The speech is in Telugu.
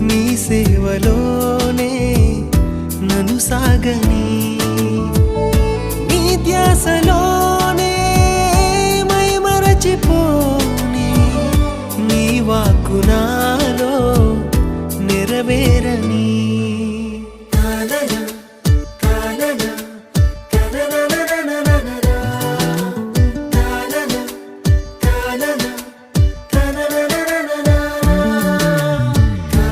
నీ సేవలోనే నను సాగని. నీ ధ్యాసలోనే మై మరచిపోని. నీ వాక్కునాలో నెరవేరని.